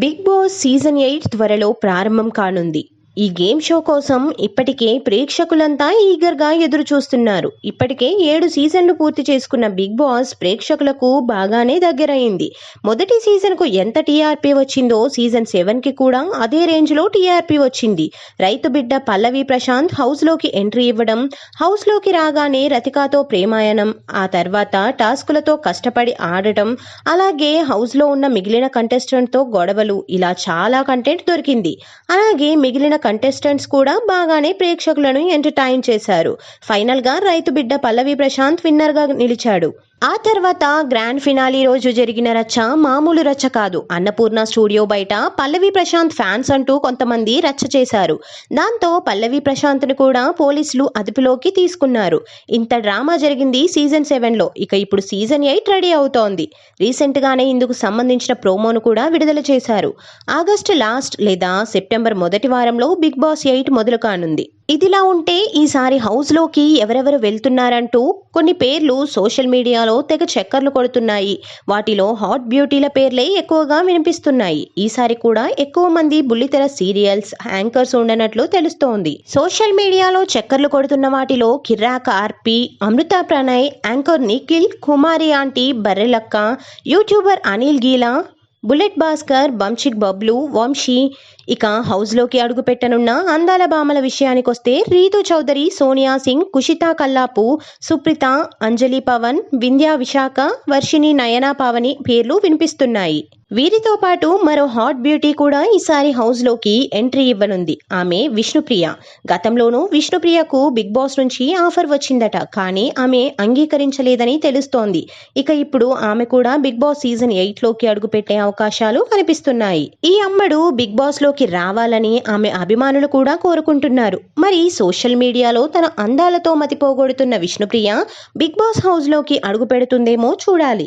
Big boss season eight త్వరలో ప్రారంభం కానుంది. ఈ గేమ్ షో కోసం ఇప్పటికే ప్రేక్షకులంతా ఈగర్గా ఎదురు చూస్తున్నారు ఇప్పటికే ఏడు సీజన్లు పూర్తి చేసుకున్న బిగ్ బాస్ ప్రేక్షకులకు బాగానే దగ్గరైంది. మొదటి సీజన్కు ఎంత టీఆర్పీ వచ్చిందో సీజన్ సెవెన్కి కూడా అదే రేంజ్లో టీఆర్పీ వచ్చింది. రైతు బిడ్డ పల్లవి ప్రశాంత్ హౌస్లోకి ఎంట్రీ ఇవ్వడం హౌస్లోకి రాగానే రతికాతో ప్రేమాయణం ఆ తర్వాత టాస్కులతో కష్టపడి ఆడటం అలాగే హౌస్లో ఉన్న మిగిలిన కంటెస్టెంట్తో గొడవలు ఇలా చాలా కంటెంట్ దొరికింది. అలాగే మిగిలిన కంటెస్టెంట్స్ కూడా బాగానే ప్రేక్షకులను ఎంటర్టైన్ చేశారు. ఫైనల్గా రైతు బిడ్డ పల్లవి ప్రశాంత్ విన్నర్గా నిలిచాడు. ఆ తర్వాత గ్రాండ్ ఫినాలీ రోజు జరిగిన రచ్చ మామూలు రచ్చ కాదు. అన్నపూర్ణ స్టూడియో బయట పల్లవి ప్రశాంత్ ఫ్యాన్స్ అంటూ కొంతమంది రచ్చ చేశారు. దాంతో పల్లవి ప్రశాంత్ను కూడా పోలీసులు అదుపులోకి తీసుకున్నారు. ఇంత డ్రామా జరిగింది సీజన్ సెవెన్లో. ఇక ఇప్పుడు సీజన్ ఎయిట్ రెడీ అవుతోంది. రీసెంట్గానే ఇందుకు సంబంధించిన ప్రోమోను కూడా విడుదల చేశారు. ఆగస్టు లాస్ట్ లేదా సెప్టెంబర్ మొదటి వారంలో బిగ్ బాస్ ఎయిట్ మొదలు కానుంది. ఇదిలా ఉంటే ఈసారి హౌస్లోకి ఎవరెవరు వెళ్తున్నారంటూ కొన్ని పేర్లు సోషల్ మీడియాలో తెగ చక్కర్లు కొడుతున్నాయి. వాటిలో హాట్ బ్యూటీల పేర్లే ఎక్కువగా వినిపిస్తున్నాయి. ఈసారి కూడా ఎక్కువ మంది బుల్లితెర సీరియల్స్ యాంకర్స్ ఉండనట్లు తెలుస్తోంది. సోషల్ మీడియాలో చక్కర్లు కొడుతున్న వాటిలో Kirrak RP Amrutha Pranay anchor Nikhil Kumari aunty Barrelakka YouTuber Anil Geela bullet Bhaskar Bunchik Bablu Vamshi ఇక హౌస్లోకి అడుగుపెట్టనున్న అందాల భామల విషయానికొస్తే రీతు చౌదరి సోనియా సింగ్ కుషితా కల్లాపు సుప్రిత అంజలి పవన్ వింధ్యా విశాఖ వర్షిణి నయనా పావని పేర్లు వినిపిస్తున్నాయి. వీరితో పాటు మరో హాట్ బ్యూటీ కూడా ఈసారి హౌస్లోకి ఎంట్రీ ఇవ్వనుంది. ఆమె విష్ణుప్రియ. గతంలోనూ విష్ణుప్రియకు బిగ్ బాస్ నుంచి ఆఫర్ వచ్చిందట. కానీ ఆమె అంగీకరించలేదని తెలుస్తోంది. ఇక ఇప్పుడు ఆమె కూడా బిగ్ బాస్ సీజన్ ఎయిట్లోకి అడుగుపెట్టే అవకాశాలు కనిపిస్తున్నాయి. ఈ అమ్మడు బిగ్ బాస్లో లోకి రావాలని ఆమె అభిమానులు కూడా కోరుకుంటున్నారు. మరి సోషల్ మీడియాలో తన అందాలతో మతిపోగొడుతున్న విష్ణుప్రియ బిగ్ బాస్ హౌస్లోకి అడుగు పెడుతుందేమో చూడాలి.